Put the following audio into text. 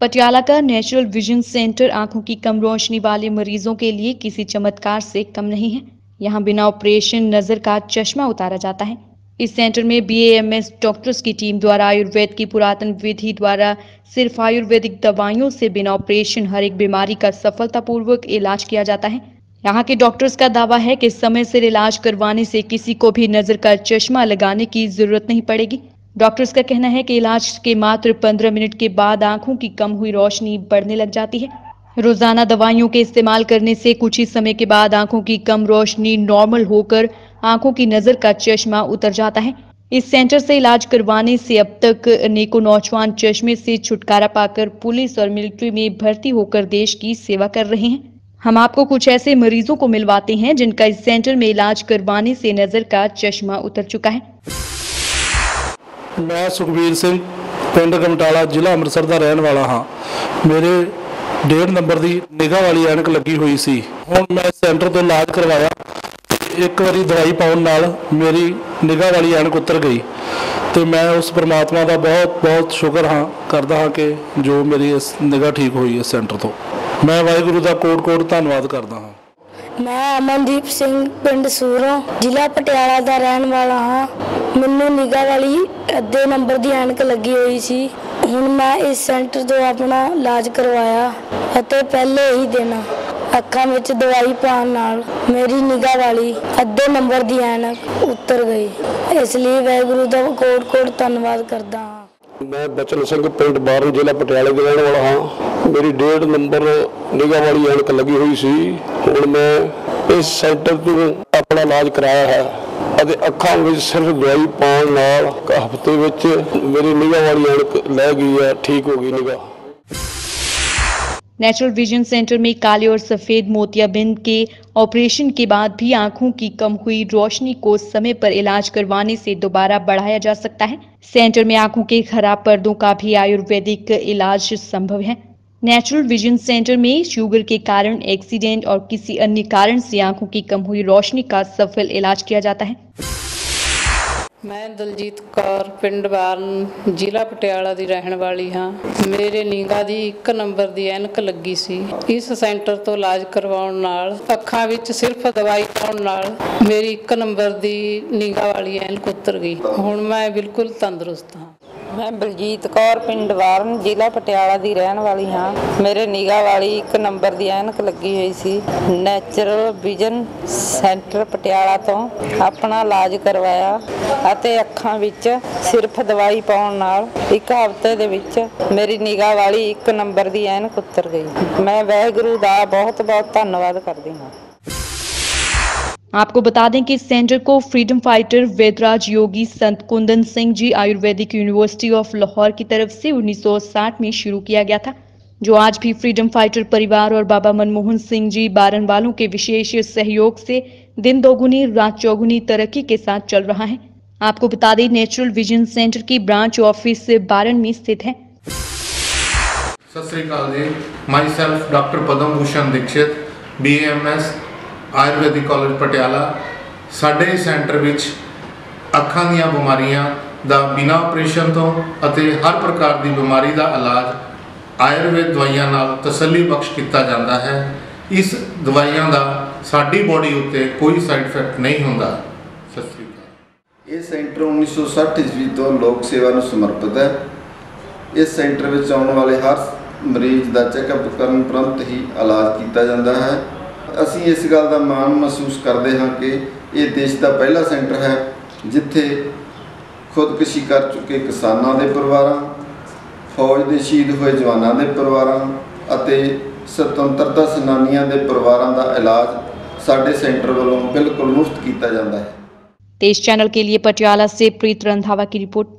पटियाला का natural vision centre आँखों की कम रोशनी वाले मरीजों के लिए किसी चमत्कार से कम नहीं है। यहाँ बिना ऑपरेशन नज़र का चश्मा उतारा जाता है। इस सेंटर में बीएएमएस डॉक्टर्स की टीम द्वारा आयुर्वेद की पुरातन विधि द्वारा सिर्फ़ आयुर्वेदिक दवाइयों से बिना ऑपरेशन हर एक बीमारी का सफलतापूर्वक इलाज किया जाता है। यहाँ के डॉक्टर्स का दावा है कि समय से इलाज करवाने से किसी को भी नज़र का चश्मा लगाने की ज़रूरत नहीं पड़ेगी। डॉक्टर्स का कहना है कि इलाज के मात्र 15 मिनट के बाद आँखों की कम हुई रोशनी बढ़ने लग जाती है। रोज़ाना दवाइयों के इस्तेमाल करने से कुछ ही समय के बाद आँखों की कम रोशनी नॉर्मल होकर आँखों की नज़र का चश्मा उतर जाता है। इस सेंटर से इलाज करवाने से अब तक अनेकों नौजवान चश्मे से छुटकारा पाकर पुलिस और मिलिट्री में भर्ती होकर देश की सेवा कर रहे हैं। हम आपको कुछ ऐसे मरीजों को मिलवाते हैं जिनका इस सेंटर में इलाज करवाने से नज़र का चश्मा उतर चुका है। ਮੈਂ ਸੁਖਬੀਰ ਸਿੰਘ, ਪਿੰਡ ਕਮਟਾਲਾ, ਜ਼ਿਲ੍ਹਾ ਅੰਮ੍ਰਿਤਸਰ ਦਾ ਰਹਿਣ ਵਾਲਾ ਹਾਂ। ਮੇਰੇ ਡੇਢ ਨੰਬਰ ਦੀ ਨਿਗਾਹ ਵਾਲੀ ਐਨਕ ਲੱਗੀ ਹੋਈ ਸੀ। ਹੁਣ ਮੈਂ ਸੈਂਟਰ ਤੋਂ ਇਲਾਜ ਕਰਵਾਇਆ ਇੱਕ ਵਾਰੀ ਦਵਾਈ ਪਾਉਣ ਨਾਲ ਮੇਰੀ ਨਿਗਾਹ ਵਾਲੀ ਐਨਕ ਉਤਰ ਗਈ। ਤੇ ਮੈਂ ਉਸ ਪਰਮਾਤਮਾ ਦਾ ਬਹੁਤ ਬਹੁਤ ਸ਼ੁਕਰ ਹਾਂ, ਕਰਦਾ ਹਾਂ ਕਿ ਜੋ ਮੇਰੀ ਇਸ ਨਿਗਾਹ ਠੀਕ ਹੋਈ ਇਸ ਸੈਂਟਰ ਤੋਂ। ਮੈਂ ਵਾਹਿਗੁਰੂ ਦਾ ਕੋਟ ਕੋਟ ਧੰਨਵਾਦ ਕਰਦਾ ਹਾਂ। ਮੈਂ ਅਮਨਦੀਪ ਸਿੰਘ, ਪਿੰਡ ਸੂਰੋਂ, ਜ਼ਿਲ੍ਹਾ ਪਟਿਆਲਾ ਦਾ ਰਹਿਣ ਵਾਲਾ ਹਾਂ। ਮੈਨੂੰ ਨਿਗਾਹ ਵਾਲੀ ਅੱਧੇ ਨੰਬਰ ਦੀ ਐਨਕ ਲੱਗੀ ਹੋਈ ਸੀ। ਹੁਣ ਮੈਂ ਇਸ ਸੈਂਟਰ ਤੋਂ ਆਪਣਾ ਇਲਾਜ ਕਰਵਾਇਆ ਅਤੇ ਪਹਿਲੇ ਹੀ ਦਿਨ ਅੱਖਾਂ ਵਿੱਚ ਦਵਾਈ ਪਾਉਣ ਨਾਲ ਮੇਰੀ ਨਿਗਾਹ ਵਾਲੀ ਅੱਧੇ ਨੰਬਰ ਦੀ ਐਨਕ ਉਤਰ ਗਈ। ਇਸ ਲਈ ਵਾਹਿਗੁਰੂ ਦਾ ਕੋਟ ਕੋਟ ਧੰਨਵਾਦ ਕਰਦਾ ਹਾਂ। ਮੈਂ ਬਚਨ ਸਿੰਘ ਪਿੰਡ ਬਾਰਨ ਜ਼ਿਲ੍ਹਾ ਪਟਿਆਲੇ ਦਾ ਰਹਿਣ ਵਾਲਾ ਹਾਂ। ਮੇਰੀ ਡੇਢ ਨੰਬਰ ਨਿਗਾਹ ਵਾਲੀ ਐਨਕ ਲੱਗੀ ਹੋਈ ਸੀ। ਹੁਣ ਮੈਂ ਇਸ ਸੈਂਟਰ ਤੋਂ ਆਪਣਾ ਇਲਾਜ ਕਰਾਇਆ ਹੈ। ਅਤੇ ਅੱਖਾਂ ਵਿੱਚ ਸਿਰਫ ਦਵਾਈ ਪਾਉਣ ਨਾਲ ਇੱਕ ਹਫ਼ਤੇ ਵਿੱਚ ਮੇਰੀ ਨਿਗਾਹ ਵਾਲੀ ਐਨਕ ਲੈ ਗਈ ਹੈ ਠੀਕ ਹੋ ਗਈ ਨਿਗਾਹ नेचुरल विजन सेंटर में काले और सफेद मोतियाबिंद के ऑपरेशन के बाद भी आंखों की कम हुई रोशनी को समय पर इलाज करवाने से दोबारा बढ़ाया जा सकता है सेंटर में आंखों के खराब पर्दों का भी आयुर्वेदिक इलाज संभव है नेचुरल विजन सेंटर में शुगर के कारण एक्सीडेंट और किसी अन्य कारण से आंखों की कम हुई रोशनी का सफल इलाज किया जाता है ਮੈਂ ਦਲਜੀਤ ਕੌਰ ਪਿੰਡ ਬਾਰਨ ਜ਼ਿਲ੍ਹਾ ਪਟਿਆਲਾ ਦੀ ਰਹਿਣ ਵਾਲੀ ਹਾਂ ਮੇਰੇ ਨੀਂਗਾ ਦੀ 1 ਨੰਬਰ ਦੀ ਐਨਕ ਲੱਗੀ ਸੀ ਇਸ ਸੈਂਟਰ ਤੋਂ ਇਲਾਜ ਕਰਵਾਉਣ ਨਾਲ ਅੱਖਾਂ ਵਿੱਚ ਸਿਰਫ ਦਵਾਈ ਪਾਉਣ ਨਾਲ ਮੇਰੀ 1 ਨੰਬਰ ਦੀ ਨੀਂਗਾ ਵਾਲੀ ਐਨਕ ਉਤਰ ਗਈ ਹੁਣ ਮੈਂ ਬਿਲਕੁਲ ਤੰਦਰੁਸਤ ਹਾਂ ਮੈਂ ਬਲਜੀਤ ਕੌਰ, ਪਿੰਡ ਵਾਰਨ, ਜ਼ਿਲ੍ਹਾ ਪਟਿਆਲਾ ਦੀ ਰਹਿਣ ਵਾਲੀ ਹਾਂ। ਮੇਰੇ ਨਿਗਾਹ ਵਾਲੀ ਇੱਕ ਨੰਬਰ ਦੀ ਐਨਕ ਲੱਗੀ ਹੋਈ ਸੀ। ਨੈਚੁਰਲ ਵਿਜ਼ਨ ਸੈਂਟਰ ਪਟਿਆਲਾ ਤੋਂ ਆਪਣਾ ਇਲਾਜ ਕਰਵਾਇਆ ਅਤੇ ਅੱਖਾਂ ਵਿੱਚ ਸਿਰਫ ਦਵਾਈ ਪਾਉਣ ਨਾਲ ਇੱਕ ਹਫ਼ਤੇ ਦੇ ਵਿੱਚ ਮੇਰੀ ਨਿਗਾਹ ਵਾਲੀ ਇੱਕ ਨੰਬਰ ਦੀ ਐਨਕ ਉਤਰ ਗਈ। ਮੈਂ ਵਾਹਿਗੁਰੂ ਦਾ ਬਹੁਤ ਬਹੁਤ ਧੰਨਵਾਦ ਕਰਦੀ ਹਾਂ। आपको बता दें कि इस सेंटर को फ्रीडम फाइटर वेदराज योगी संत कुंदन सिंह जी आयुर्वेदिक यूनिवर्सिटी ऑफ़ लाहौर की तरफ़ से 1960 में शुरू किया गया था, जो आज भी फ्रीडम फाइटर परिवार और बाबा मनमोहन सिंह जी बारन वालों के विशेष सहयोग से दिन दोगुनी, रात चौगुनी तरक्की के साथ चल रहा है। आपको बता दें, नेचुरल विजन सेंटर की ब्रांच ऑफ़िस बारन में स्थित है। सत श्रीकाल जी। Myself doctor Padma Bhushan Dikshit, B M S Ayurvedic college Patiala, ਸਾਡੇ ਸੈਂਟਰ ਵਿੱਚ ਅੱਖਾਂ ਦੀਆਂ ਬਿਮਾਰੀਆਂ ਦਾ ਬਿਨਾਂ ਆਪਰੇਸ਼ਨ ਤੋਂ ਅਤੇ ਹਰ ਪ੍ਰਕਾਰ ਦੀ ਬਿਮਾਰੀ ਦਾ ਇਲਾਜ ਆਯੁਰਵੇਦ ਦਵਾਈਆਂ ਨਾਲ ਤਸੱਲੀ ਬਖਸ਼ ਕੀਤਾ ਜਾਂਦਾ ਹੈ। ਇਸ ਦਵਾਈਆਂ ਦਾ ਸਾਡੀ ਬੋਡੀ ਉੱਤੇ ਕੋਈ ਸਾਈਡ ਇਫੈਕਟ ਨਹੀਂ ਹੁੰਦਾ। ਸਤਿ ਸ੍ਰੀ ਅਕਾਲ। ਇਹ ਸੈਂਟਰ 1960 ਈਸਵੀ ਤੋਂ ਲੋਕ ਸੇਵਾ ਨੂੰ ਸਮਰਪਿਤ ਹੈ। ਇਸ ਸੈਂਟਰ ਵਿੱਚ ਆਉਣ ਵਾਲੇ ਹਰ ਮਰੀਜ਼ ਦਾ ਚੈੱਕਅਪ ਕਰਨ ਉਪਰੰਤ ਹੀ ਇਲਾਜ ਕੀਤਾ ਜਾਂਦਾ ਹੈ। ਅਸੀਂ ਇਸ ਗੱਲ ਦਾ ਮਾਣ ਮਹਿਸੂਸ ਕਰਦੇ ਹਾਂ ਕਿ ਇਹ ਦੇਸ਼ ਦਾ ਪਹਿਲਾ ਸੈਂਟਰ ਹੈ ਜਿੱਥੇ ਖੁਦਕੁਸ਼ੀ ਕਰ ਚੁੱਕੇ ਕਿਸਾਨਾਂ ਦੇ ਪਰਿਵਾਰਾਂ ਫੌਜ ਦੇ ਸ਼ਹੀਦ ਹੋਏ ਜਵਾਨਾਂ ਦੇ ਪਰਿਵਾਰਾਂ ਅਤੇ ਸੁਤੰਤਰਤਾ ਸੈਨਾਨੀਆਂ ਦੇ ਪਰਿਵਾਰਾਂ ਦਾ ਇਲਾਜ ਸਾਡੇ ਸੈਂਟਰ ਵੱਲੋਂ ਬਿਲਕੁਲ ਮੁਫਤ ਕੀਤਾ ਜਾਂਦਾ ਹੈ तेज चैनल के लिए पटियाला से प्रीत रंधावा की रिपोर्ट